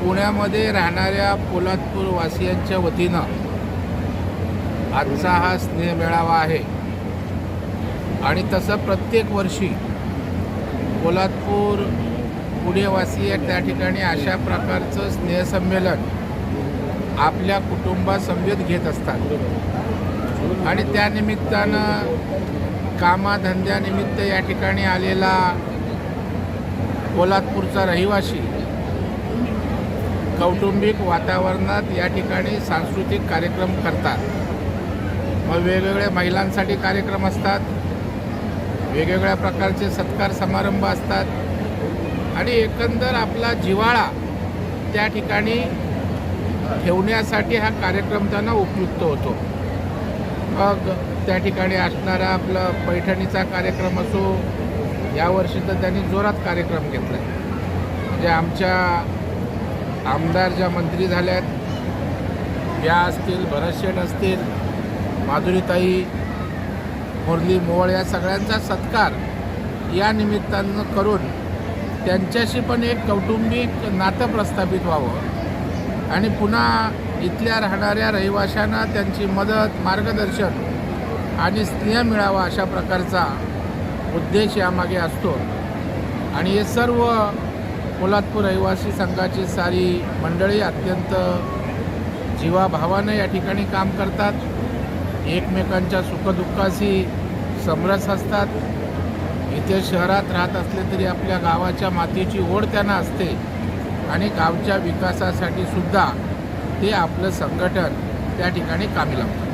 पुण्यामध्ये राहणाऱ्या पोलादपूरवासियांच्या वतीनं आजचा हा स्नेह मेळावा आहे. आणि तसं प्रत्येक वर्षी पोलादपूर पुणेवासीय त्या ठिकाणी अशा प्रकारचं स्नेहसंमेलन आपल्या कुटुंबासमवेत घेत असतात. आणि त्यानिमित्तानं कामाधंद्यानिमित्त या ठिकाणी आलेला पोलादपूरचा रहिवासी कौटुंबिक वातावरणात या ठिकाणी सांस्कृतिक कार्यक्रम करतात. मग वेगवेगळ्या महिलांसाठी कार्यक्रम असतात. वेगवेगळ्या प्रकारचे सत्कार समारंभ असतात. आणि एकंदर आपला जिव्हाळा त्या ठिकाणी ठेवण्यासाठी हा कार्यक्रम त्यांना उपयुक्त होतो. मग त्या ठिकाणी असणारा आपला पैठणीचा कार्यक्रम असो यावर्षी तर त्यांनी जोरात कार्यक्रम घेतला म्हणजे आमच्या आमदार ज्या मंत्री झाल्यात या असतील भरतशेठ असतील माधुरीताई मुरली मोवळ या सगळ्यांचा सत्कार या निमित्तानं करून त्यांच्याशी पण एक कौटुंबिक नातं प्रस्थापित व्हावं. आणि पुन्हा इथल्या राहणाऱ्या रहिवाशांना त्यांची मदत मार्गदर्शन आणि स्नेह मिळावा अशा प्रकारचा उद्देश यामागे असतो. आणि हे सर्व पोलादपूर रहिवासी संघाची सारी मंडळी अत्यंत जीवाभावानं या ठिकाणी काम करतात. एकमेकांच्या सुखदुःखाशी समरस असतात. इथे शहरात राहत असले तरी आपल्या गावाच्या मातीची ओढ त्यांना असते आणि गावच्या विकासासाठी सुद्धा ते आपलं संघटन त्या ठिकाणी कामी लावतात.